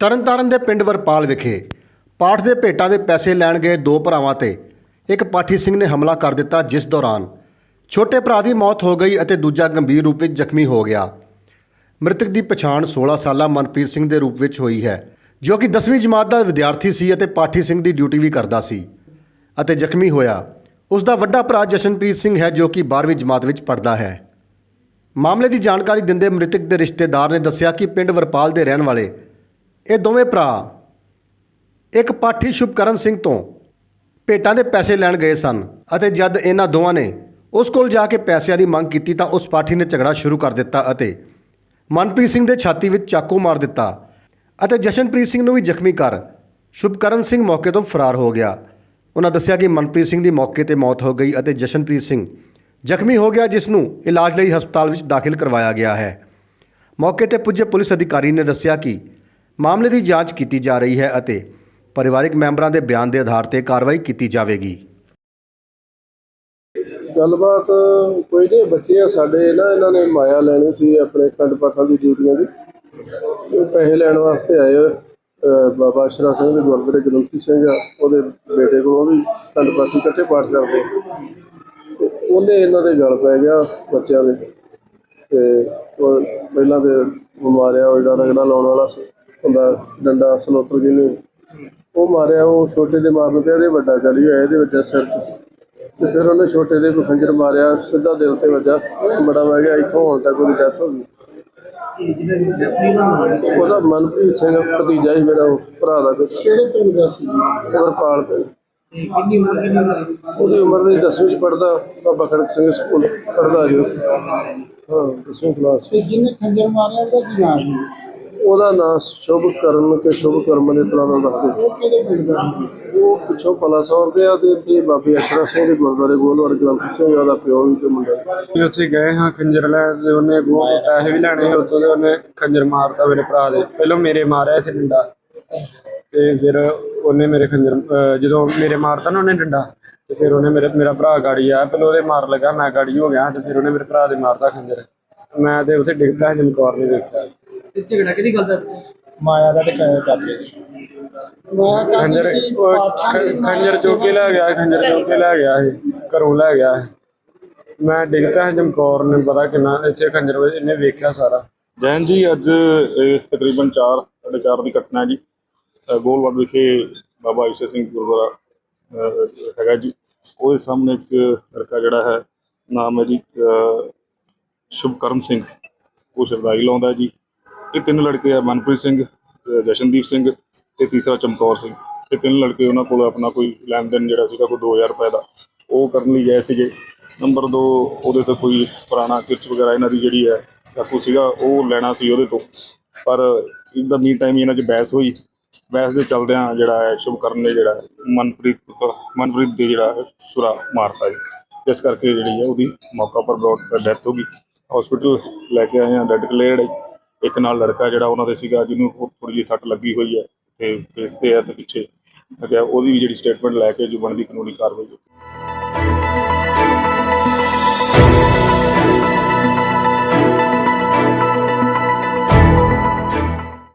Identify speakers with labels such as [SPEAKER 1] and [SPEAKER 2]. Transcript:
[SPEAKER 1] ਤਰਨਤਾਰਨ ਦੇ ਪਿੰਡ ਵਰਪਾਲ ਵਿਖੇ ਪਾਠ ਦੇ ਭੇਟਾਂ ਦੇ ਪੈਸੇ ਲੈਣ ਗਏ ਦੋ ਭਰਾਵਾਂ ਤੇ ਇੱਕ ਪਾਠੀ ਸਿੰਘ ਨੇ ਹਮਲਾ ਕਰ ਦਿੱਤਾ ਜਿਸ ਦੌਰਾਨ ਛੋਟੇ ਭਰਾ ਦੀ ਮੌਤ ਹੋ ਗਈ ਅਤੇ ਦੂਜਾ ਗੰਭੀਰ ਰੂਪ ਵਿੱਚ ਜ਼ਖਮੀ ਹੋ ਗਿਆ। ਮ੍ਰਿਤਕ ਦੀ ਪਛਾਣ 16 ਸਾਲਾ ਮਨਪ੍ਰੀਤ ਸਿੰਘ ਦੇ ਰੂਪ ਵਿੱਚ ਹੋਈ ਹੈ, ਜੋ ਕਿ 10ਵੀਂ ਜਮਾਤ ਦਾ ਵਿਦਿਆਰਥੀ ਸੀ ਅਤੇ ਪਾਠੀ ਸਿੰਘ ਦੀ ਡਿਊਟੀ ਵੀ ਕਰਦਾ ਸੀ ਅਤੇ ਜ਼ਖਮੀ ਹੋਇਆ। ਉਸ ਦਾ ਵੱਡਾ ਭਰਾ ਜਸ਼ਨਪ੍ਰੀਤ ਸਿੰਘ ਹੈ, ਜੋ ਕਿ 12ਵੀਂ ਜਮਾਤ ਵਿੱਚ ਪੜ੍ਹਦਾ ਹੈ। ਮਾਮਲੇ ਦੀ ਜਾਣਕਾਰੀ ਦਿੰਦੇ ਮ੍ਰਿਤਕ ਦੇ ਰਿਸ਼ਤੇਦਾਰ ਨੇ ਦੱਸਿਆ ਕਿ ਪਿੰਡ ਵਰਪਾਲ ਦੇ ਰਹਿਣ ਵਾਲੇ ਇਹ ਦੋਵੇਂ ਭਰਾ ਇੱਕ ਪਾਠੀ ਸ਼ੁਭਕਰਨ ਸਿੰਘ ਤੋਂ ਭੇਟਾਂ ਦੇ ਪੈਸੇ ਲੈਣ ਗਏ ਸਨ ਅਤੇ ਜਦ ਇਹਨਾਂ ਦੋਵਾਂ ਨੇ ਉਸ ਕੋਲ ਜਾ ਕੇ ਪੈਸਿਆਂ ਦੀ ਮੰਗ ਕੀਤੀ ਤਾਂ ਉਸ ਪਾਠੀ ਨੇ ਝਗੜਾ ਸ਼ੁਰੂ ਕਰ ਦਿੱਤਾ ਅਤੇ ਮਨਪ੍ਰੀਤ ਸਿੰਘ ਦੇ ਛਾਤੀ ਵਿੱਚ ਚਾਕੂ ਮਾਰ ਦਿੱਤਾ ਅਤੇ ਜਸ਼ਨਪ੍ਰੀਤ ਸਿੰਘ ਨੂੰ ਵੀ ਜ਼ਖਮੀ ਕਰ ਸ਼ੁਭਕਰਨ ਸਿੰਘ ਮੌਕੇ ਤੋਂ ਫਰਾਰ ਹੋ ਗਿਆ। ਉਹਨਾਂ ਦੱਸਿਆ ਕਿ ਮਨਪ੍ਰੀਤ ਸਿੰਘ ਦੀ ਮੌਕੇ ਤੇ ਮੌਤ ਹੋ ਗਈ ਅਤੇ ਜਸ਼ਨਪ੍ਰੀਤ ਸਿੰਘ ਜ਼ਖਮੀ ਹੋ ਗਿਆ, ਜਿਸ ਨੂੰ ਇਲਾਜ ਲਈ ਹਸਪਤਾਲ ਵਿੱਚ ਦਾਖਲ ਕਰਵਾਇਆ ਗਿਆ ਹੈ। ਮੌਕੇ ਤੇ ਪੁੱਜੇ ਪੁਲਿਸ ਅਧਿਕਾਰੀ ਨੇ ਦੱਸਿਆ ਕਿ ਮਾਮਲੇ ਦੀ ਜਾਂਚ ਕੀਤੀ ਜਾ ਰਹੀ ਹੈ ਅਤੇ ਪਰਿਵਾਰਕ ਮੈਂਬਰਾਂ ਦੇ ਬਿਆਨ ਦੇ ਆਧਾਰ ਤੇ ਕਾਰਵਾਈ ਕੀਤੀ ਜਾਵੇਗੀ।
[SPEAKER 2] ਗੱਲਬਾਤ ਕੋਈ ਨਹੀਂ, ਬੱਚੇ ਆ ਸਾਡੇ ਨਾ, ਇਹਨਾਂ ਨੇ ਮਾਇਆ ਲੈਣੀ ਸੀ ਆਪਣੇ ਖੰਡ ਪਾਠਾਂ ਦੀ ਡਿਊਟੀਆਂ ਦੀ। ਉਹ ਪੈਸੇ ਲੈਣ ਵਾਸਤੇ ਆਏ ਬਾਬਾ ਅਸ਼ਰਾ ਸਿੰਘ ਦੇ ਗੁਰਦੁਆਰੇ ਗ੍ਰੰਥੀ ਸਿੰਘ ਆ, ਉਹਦੇ ਬੇਟੇ ਕੋਲ ਉਹ ਵੀ ਖੰਡ ਪਾਠੀ ਇਕੱਠੇ ਪਾਠ ਕਰਦੇ। ਤੇ ਉਹਨੇ ਇਹਨਾਂ ਦੇ ਗਲ ਪੈ ਗਿਆ ਬੱਚਿਆਂ ਦੇ। ਤੇ ਉਹ ਪਹਿਲਾਂ ਤੇ ਬਿਮਾਰਿਆ ਉਹ ਜਿਹੜਾ ਰਗੜਾ ਲਾਉਣ ਵਾਲਾ ਸੀ। ਹੁੰਦਾ ਡੰਡਾ ਸਲੋਤਰ ਜਿਹਨੇ ਉਹ ਮਾਰਿਆ ਉਹ ਛੋਟੇ ਦੇ ਮਾਰਨ ਤੇ ਇਹਦੇ ਵੱਡਾ ਚੜੀ ਹੋਇਆ ਇਹਦੇ ਵਿੱਚ ਸਿਰ 'ਚ। ਤੇ ਫਿਰ ਉਹਨੇ ਛੋਟੇ ਦੇ ਕੋਈ ਖੰਜਰ ਮਾਰਿਆ ਸਿੱਧਾ ਦਿਲ ਤੇ ਵੱਜਾ ਬੜਾ ਵਹਿ ਗਿਆ ਇੱਥੋਂ ਹੁਣ ਤੱਕ ਉਹਦੀ ਡੈਥ ਹੋ ਗਈ। ਉਹਦਾ ਮਨਪ੍ਰੀਤ ਸਿੰਘ ਭਤੀਜਾ ਹੀ ਮੇਰਾ ਭਰਾ ਦਾ ਕਿਹੜੇ ਪਿੰਡ ਦਾ ਸੀ? ਵਰਪਾਲ ਪਿੰਡ।
[SPEAKER 3] ਕਿੰਨੀ ਉਮਰ ਕਿੰਨੀ ਹੋਈ?
[SPEAKER 2] ਉਹਦੀ ਉਮਰ ਦੇ 10ਵੀਂ ਚ ਪੜਦਾ ਬਾਬਾ ਖੜਕ ਸਿੰਘ ਸਕੂਲ ਪੜਦਾ ਜੀ। ਹਾਂ 10ਵੀਂ ਕਲਾਸ
[SPEAKER 3] ਜਿਹਨੇ ਖੰਜਰ ਮਾਰਿਆ ਉਹਦਾ ਕੀ ਨਾਮ ਸੀ?
[SPEAKER 2] ਉਹਦਾ ਨਾਮ ਸ਼ੁਭ ਕਰਨ ਕੇ ਸ਼ੁਭ ਕਰਮ ਦੇ ਤਰ੍ਹਾਂ ਦਾ। ਦੱਸਦੇ
[SPEAKER 3] ਉਹ
[SPEAKER 2] ਪਿੱਛੋਂ ਪਲਾ ਸੌਰ ਦੇ ਆ ਤੇ ਇੱਥੇ ਬਾਬੇ ਅਸ਼ਰਾ ਸਿੰਘ ਦੇ ਗੁਰਦੁਆਰੇ ਗੋਲਵਾਰ ਗ੍ਰੰਥੀ ਸਿੰਘ ਉਹਦਾ ਪਿਓ ਵੀ ਤੇ ਮੁੰਡਾ ਵੀ।
[SPEAKER 4] ਉੱਥੇ ਗਏ ਹਾਂ ਖੰਜਰ ਲੈ ਤੇ ਉਹਨੇ ਅੱਗੋਂ ਪੈਸੇ ਵੀ ਲੈਣੇ ਉੱਥੋਂ ਦੇ ਉਹਨੇ ਖੰਜਰ ਮਾਰਤਾ ਮੇਰੇ ਭਰਾ ਦੇ। ਪਹਿਲਾਂ ਮੇਰੇ ਮਾਰਿਆ ਸੀ ਡੰਡਾ ਤੇ ਫਿਰ ਉਹਨੇ ਮੇਰੇ ਖੰਜਰ ਜਦੋਂ ਮੇਰੇ ਮਾਰਤਾ ਨਾ ਉਹਨੇ ਡੰਡਾ ਤੇ ਫਿਰ ਉਹਨੇ ਮੇਰੇ ਮੇਰਾ ਭਰਾ ਗਾੜੀ ਆ ਪਹਿਲਾਂ ਉਹਦੇ ਮਾਰ ਲੱਗਾ ਮੈਂ ਗਾੜੀ ਹੋ ਗਿਆ ਤੇ ਫਿਰ ਉਹਨੇ ਮੇਰੇ ਭਰਾ ਦੇ ਮਾਰਤਾ ਖੰਜਰ। ਮੈਂ ਤੇ ਉੱਥੇ ਡਿੱਗ ਪਿਆ ਜਮਕੌਰ ਨੇ ਦੇਖਿਆ
[SPEAKER 3] ਇਹ ਝਗੜਾ ਕਿਹੜੀ ਗੱਲ ਦਾ? ਮਾਇਆ ਦਾ ਤੇ ਕਾਕੇ ਮਾਇਆ
[SPEAKER 4] ਖੰਜਰ ਉਹ ਖੰਜਰ ਚੁੱਕ ਕੇ ਲੈ ਗਿਆ ਖੰਜਰ ਚੁੱਕ ਲੈ ਗਿਆ ਇਹ ਘਰੋਂ ਲੈ ਗਿਆ। ਮੈਂ ਡਿੱਗ ਪਿਆ ਜਮਕੌਰ ਨੇ ਪਤਾ ਕਿੰਨਾ ਇੱਥੇ ਖੰਜਰ ਇਹਨੇ ਵੇਖਿਆ ਸਾਰਾ।
[SPEAKER 5] ਜੈਨ ਜੀ ਅੱਜ ਤਕਰੀਬਨ 4 4:30 ਦੀ ਘਟਨਾ ਹੈ ਜੀ। ਗੋਲਵਾਲ ਵਿਖੇ ਬਾਬਾ ਈਸ਼ਰ ਸਿੰਘ ਗੁਰਦੁਆਰਾ ਹੈਗਾ ਜੀ। ਉਹਦੇ ਸਾਹਮਣੇ ਇੱਕ ਲੜਕਾ ਜਿਹੜਾ ਹੈ ਨਾਮ ਹੈ ਜੀ ਅ, ਸ਼ੁਭਕਰਨ ਸਿੰਘ। ਉਹ ਸ਼ਰਦਾਈ ਲਾਉਂਦਾ ਜੀ। ਇਹ ਤਿੰਨ ਲੜਕੇ ਆ, ਮਨਪ੍ਰੀਤ ਸਿੰਘ ਜਸ਼ਨਦੀਪ ਸਿੰਘ ਤੇ ਤੀਸਰਾ ਚਮਕੌਰ ਸਿੰਘ। ਇਹ ਤਿੰਨ ਲੜਕੇ ਉਹਨਾਂ ਕੋਲ ਆਪਣਾ ਕੋਈ ਲੈਣ ਦੇਣ ਜਿਹੜਾ ਸੀਗਾ, ਕੋਈ 2000 ਰੁਪਏ ਦਾ, ਉਹ ਕਰਨ ਲਈ ਗਏ ਸੀਗੇ। ਨੰਬਰ 2 ਉਹਦੇ ਤੋਂ ਕੋਈ ਪੁਰਾਣਾ ਕਿਰਚ ਵਗੈਰਾ ਇਹਨਾਂ ਦੀ ਜਿਹੜੀ ਹੈ, ਚਾਕੂ ਸੀਗਾ, ਉਹ ਲੈਣਾ ਸੀ ਉਹਦੇ ਤੋਂ। ਪਰ ਇਨ ਦਾ ਮੀ ਟਾਈਮ ਇਹਨਾਂ 'ਚ ਬਹਿਸ ਹੋਈ। ਬਹਿਸ ਦੇ ਚਲਦਿਆਂ ਜਿਹੜਾ ਹੈ, ਸ਼ੁਭਕਰਨ ਨੇ ਜਿਹੜਾ ਮਨਪ੍ਰੀਤ ਮਨਪ੍ਰੀਤ ਦੇ ਜਿਹੜਾ ਸੁਰਾ ਮਾਰਤਾ ਜੀ। ਇਸ ਕਰਕੇ ਜਿਹੜੀ ਹੈ, ਉਹਦੀ ਮੌਕਾ ਪਰ ਬਰੋਡ ਡੈਥ ਹੋ ਗਈ। ਹਸਪੀਟਲ ਲੈ ਕੇ ਆਏ ਹਾਂ ਡੈਡ ਕਲੇਅਰਡ ਇੱਕ ਨਾਲ ਲੜਕਾ ਜਿਹੜਾ ਉਹਨਾਂ ਦੇ ਸੀਗਾ, ਜਿਹਨੂੰ ਥੋੜੀ ਜਿਹੀ ਸੱਟ ਲੱਗੀ ਹੋਈ ਹੈ, ਤੇ ਫੇਸ ਤੇ ਹੈ ਤੇ ਪਿੱਛੇ। ਮੈਂ ਕਿਹਾ ਉਹਦੀ ਵੀ ਜਿਹੜੀ ਸਟੇਟਮੈਂਟ ਲੈ ਕੇ ਜੋ ਬਣਦੀ ਕਾਨੂੰਨੀ ਕਾਰਵਾਈ